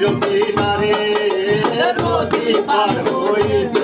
চিরকিনারে নদী পার হইতে